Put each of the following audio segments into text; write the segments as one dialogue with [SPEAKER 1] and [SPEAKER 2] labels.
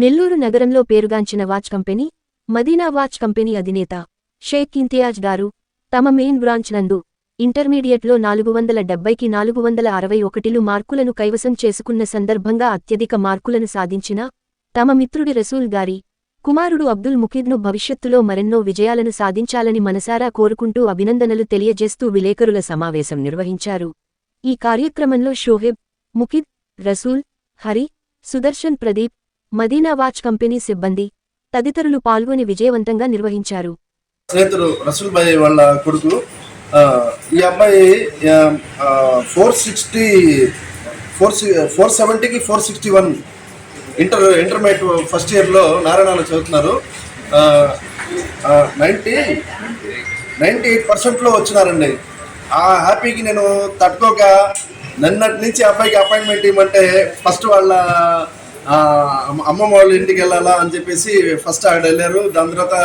[SPEAKER 1] నెల్లూరు నగరంలో పేరుగాంచిన watch company Madina watch company అధినేత షేక్ ఇంతియాజ్ గారు తమ మెయిన్ బ్రాంచ్ నందు ఇంటర్మీడియట్లో నాలుగు వందల డెబ్బైకి నాలుగు వందల అరవై ఒకటిలు మార్కులను కైవసం చేసుకున్న సందర్భంగా అత్యధిక మార్కులను సాధించిన తమ మిత్రుడి రసూల్ గారి కుమారుడు అబ్దుల్ ముఖీద్ను భవిష్యత్తులో మరెన్నో విజయాలను సాధించాలని మనసారా కోరుకుంటూ అభినందనలు తెలియజేస్తూ విలేకరుల సమావేశం నిర్వహించారు ఈ కార్యక్రమంలో షోహెబ్ ముఖిద్ రసూల్ హరి సుదర్శన్ ప్రదీప్ మదీనా వాచ్ కంపెనీ సిబ్బంది తదితరులు పాల్గొని విజయవంతంగా నిర్వహించారు
[SPEAKER 2] స్నేహితుడు రసూల్ భాయ్ వాళ్ళ కొడుకు ఈ అబ్బాయి ఫోర్ సిక్స్టీ ఫోర్ ఫోర్ సెవెంటీకి four sixty one inter intermediate first ఇయర్లో నారాయణలో చదువుతున్నారు నైంటీ నైంటీ ఎయిట్ పర్సెంట్లో వచ్చినారండి ఆ హ్యాపీకి నేను తట్టుకోక నిన్నటి నుంచి అబ్బాయికి అపాయింట్మెంట్ ఇవ్వమంటే ఫస్ట్ వాళ్ళ అమ్మమ్మ వాళ్ళ ఇంటికి వెళ్ళాలా అని చెప్పేసి ఫస్ట్ అక్కడ వెళ్ళారు దాని తర్వాత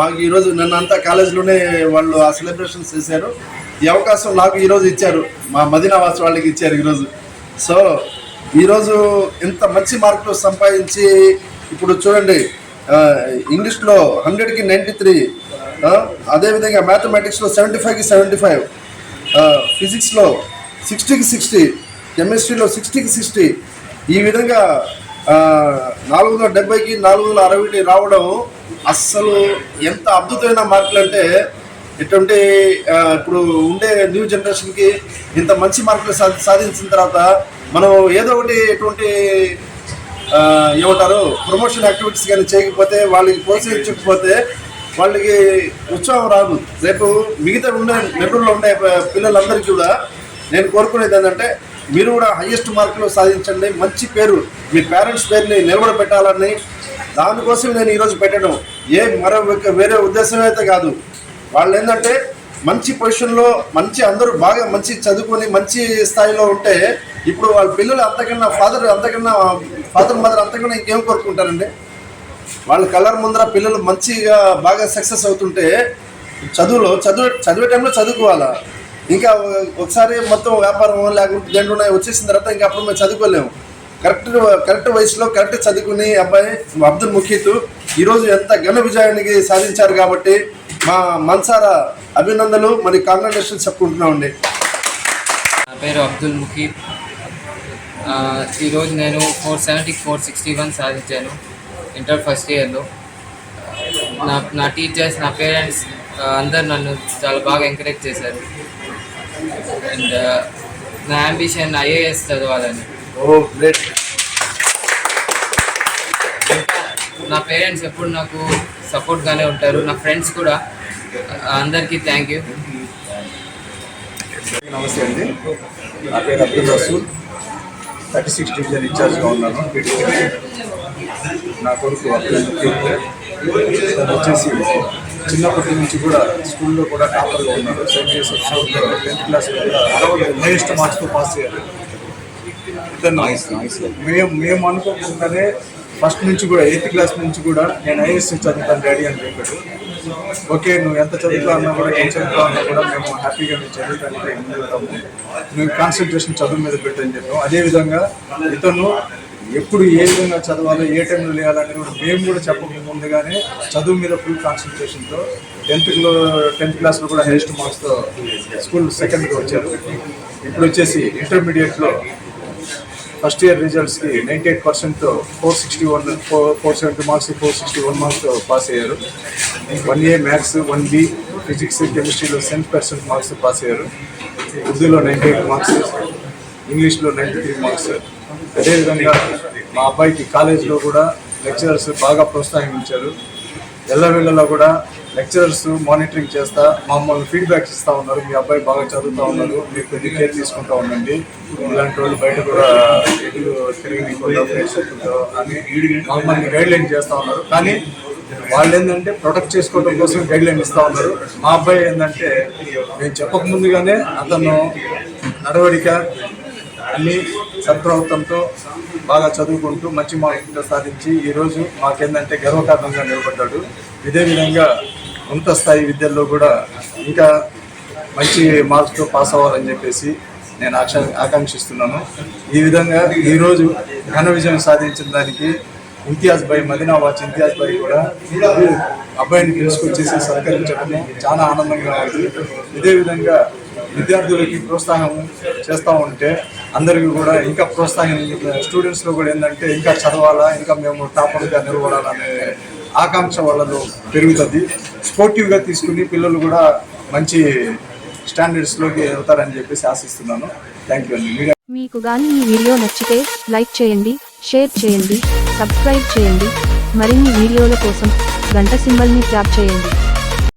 [SPEAKER 2] మాకు ఈరోజు నన్నంతా కాలేజీలోనే వాళ్ళు ఆ సెలబ్రేషన్స్ చేశారు ఈ అవకాశం నాకు ఈరోజు ఇచ్చారు మా మదీనావాస్ వాళ్ళకి ఇచ్చారు ఈరోజు సో ఈరోజు ఇంత మంచి మార్కులు సంపాదించి ఇప్పుడు చూడండి ఇంగ్లీష్లో హండ్రెడ్కి నైంటీ త్రీ అదేవిధంగా మ్యాథమెటిక్స్లో సెవెంటీ ఫైవ్కి సెవెంటీ ఫైవ్ ఫిజిక్స్లో సిక్స్టీకి సిక్స్టీ కెమిస్ట్రీలో సిక్స్టీకి సిక్స్టీ ఈ విధంగా నాలుగు వందల డెబ్బైకి నాలుగు వందల అరవైకి రావడం అస్సలు ఎంత అద్భుతమైన మార్కులు అంటే ఎటువంటి ఇప్పుడు ఉండే న్యూ జనరేషన్కి ఇంత మంచి మార్కులు సాధించిన తర్వాత మనం ఏదో ఒకటి ఎటువంటి ఏమంటారు ప్రమోషన్ యాక్టివిటీస్ కానీ చేయకపోతే వాళ్ళకి ప్రోత్సహించకపోతే వాళ్ళకి ఉత్సాహం రాదు రేపు మిగతా ఉండే నెల్లూరులో ఉండే పిల్లలందరికీ కూడా నేను కోరుకునేది ఏంటంటే మీరు కూడా హయ్యెస్ట్ మార్కులు సాధించండి మంచి పేరు మీ పేరెంట్స్ పేరుని నిలబడబెట్టాలని దానికోసం నేను ఈరోజు పెట్టడం ఏ మరో వేరే ఉద్దేశం అయితే కాదు వాళ్ళు ఏంటంటే మంచి పొజిషన్లో మంచి అందరూ బాగా మంచి చదువుకొని మంచి స్థాయిలో ఉంటే ఇప్పుడు వాళ్ళ పిల్లలు అంతకన్నా ఫాదర్ అంతకన్నా ఫాదర్ మదర్ అంతకన్నా ఇంకేం కోరుకుంటారండి వాళ్ళ కలర్ ముందర పిల్లలు మంచిగా బాగా సక్సెస్ అవుతుంటే చదువులో చదువు చదివే టైంలో చదువుకోవాలా ఇంకా ఒకసారి మొత్తం వ్యాపారం లేకుంటే జెండున వచ్చేసిన తర్వాత ఇంకా అప్పుడు మేము చదువుకోలేము కరెక్ట్ కరెక్ట్ వయసులో కరెక్ట్ చదువుకుని అబ్బాయి అబ్దుల్ ముఖీత్ ఈరోజు ఎంత ఘన విజయానికి సాధించారు కాబట్టి మా మన్సార అభినందనలు మరి కాంగ్రెస్ చెప్పుకుంటున్నామండి
[SPEAKER 1] నా పేరు అబ్దుల్ ముఖీత్ ఈరోజు నేను four seventy four sixty one సాధించాను ఇంటర్ ఫస్ట్ ఇయర్లో నా నా టీచర్స్ నా పేరెంట్స్ అందరు నన్ను చాలా బాగా ఎంకరేజ్ చేశారు అండ్ నా అంబిషన్ ఐఏఎస్ చదవాలని ఓ గ్రేట్ నా పేరెంట్స్ ఎప్పుడు నాకు సపోర్ట్గానే ఉంటారు నా ఫ్రెండ్స్ కూడా అందరికీ థ్యాంక్ యూ నమస్తే అండి నా పేరు Abdul Rasool thirty six division ఇన్ఛార్జ్గా ఉన్నాను నా కొడుకు అబ్దుల్ వచ్చేసి చిన్నప్పటి నుంచి కూడా స్కూల్లో కూడా టాపర్గా ఉన్నారు seventh years tenth class highest మార్క్స్తో పాస్ చేయాలి ఇతను మేము మేము అనుకోకుండానే ఫస్ట్ నుంచి కూడా ఎయిత్ క్లాస్ నుంచి కూడా నేను హైయెస్ట్ చదువుతాను డాడీ అని చెప్పాడు ఓకే నువ్వు ఎంత చదువుతా అన్నా కూడా ఏం చదువుతా అన్నా కూడా మేము హ్యాపీగా మేము చదువుతానికి ముందు వెళ్తాము నువ్వు కాన్సన్ట్రేషన్ చదువు మీద పెట్టని చెప్పాము అదేవిధంగా ఇతను ఎప్పుడు ఏ విధంగా చదవాలో ఏ టైంలో లేయాలని కూడా మేము కూడా చెప్పక ముందుగానే చదువు మీద ఫుల్ కాన్సన్ట్రేషన్తో టెన్త్లో టెన్త్ క్లాస్లో కూడా హైయెస్ట్ మార్క్స్తో స్కూల్ సెకండ్కి వచ్చారు ఇప్పుడు వచ్చేసి ఇంటర్మీడియట్లో ఫస్ట్ ఇయర్ రిజల్ట్స్కి నైంటీ ఎయిట్ పర్సెంట్తో four sixty one four four seventy marks four sixty one మార్క్స్తో పాస్ అయ్యారు one A maths one B physics కెమిస్ట్రీలో సెవెన్ పర్సెంట్ మార్క్స్ పాస్ అయ్యారు ఉర్దూలో నైంటీ ఎయిట్ మార్క్స్ ఇంగ్లీష్లో నైంటీ త్రీ మార్క్స్ అదేవిధంగా మా అబ్బాయికి కాలేజ్లో కూడా లెక్చరర్స్ బాగా ప్రోత్సాహించారు ఎల్లవేళ్ళలో కూడా లెక్చరర్స్ మానిటరింగ్ చేస్తా మమ్మల్ని ఫీడ్బ్యాక్స్ ఇస్తూ ఉన్నారు మీ అబ్బాయి బాగా చదువుతూ ఉన్నారు మీరు కొద్ది కేర్ తీసుకుంటూ ఉండండి ఇలాంటి వాళ్ళు బయట కూడా ఎటు తిరిగి అని మమ్మల్ని గైడ్లైన్ చేస్తూ ఉన్నారు కానీ వాళ్ళు ఏంటంటే ప్రొటెక్ట్ చేసుకోవడం కోసం గైడ్ లైన్ ఇస్తూ ఉన్నారు మా అబ్బాయి ఏంటంటే నేను చెప్పకముందుగానే అతను నడవడిక అన్ని సద్ప్రభుత్వంతో బాగా చదువుకుంటూ మంచి మార్కులు సాధించి ఈరోజు మాకేందంటే గర్వకారణంగా నిలబడ్డాడు ఇదే విధంగా ఉన్నత స్థాయి విద్యల్లో కూడా ఇంకా మంచి మార్క్స్తో పాస్ అవ్వాలని చెప్పేసి నేను ఆక్ష ఆకాంక్షిస్తున్నాను ఈ విధంగా ఈరోజు ఘన విజయం సాధించిన దానికి ఇంతియాజ్ భాయ్ మదీనా వాచ్ ఇంతియాజ్ భాయ్ కూడా అబ్బాయిని తీసుకొచ్చేసి సహకరించడం చాలా ఆనందంగా ఉంది ఇదే విధంగా విద్యార్థులకి ప్రోత్సాహం చేస్తూ ఉంటే అందరికీ కూడా ఇంకా ప్రోత్సాహం స్టూడెంట్స్లో కూడా ఏంటంటే ఇంకా చదవాలా ఇంకా మేము టాపర్గా నిలబడాలనే ఆకాంక్ష వాళ్ళలో పెరుగుతుంది స్పోర్టివ్గా తీసుకుని పిల్లలు కూడా మంచి స్టాండర్డ్స్లోకి వెళ్తారని చెప్పేసి ఆశిస్తున్నాను థ్యాంక్ యూ అండి మీకు కానీ ఈ వీడియో నచ్చితే లైక్ చేయండి షేర్ చేయండి సబ్స్క్రైబ్ చేయండి మరిన్ని వీడియోల కోసం గంట సింబల్ని ట్యాప్ చేయండి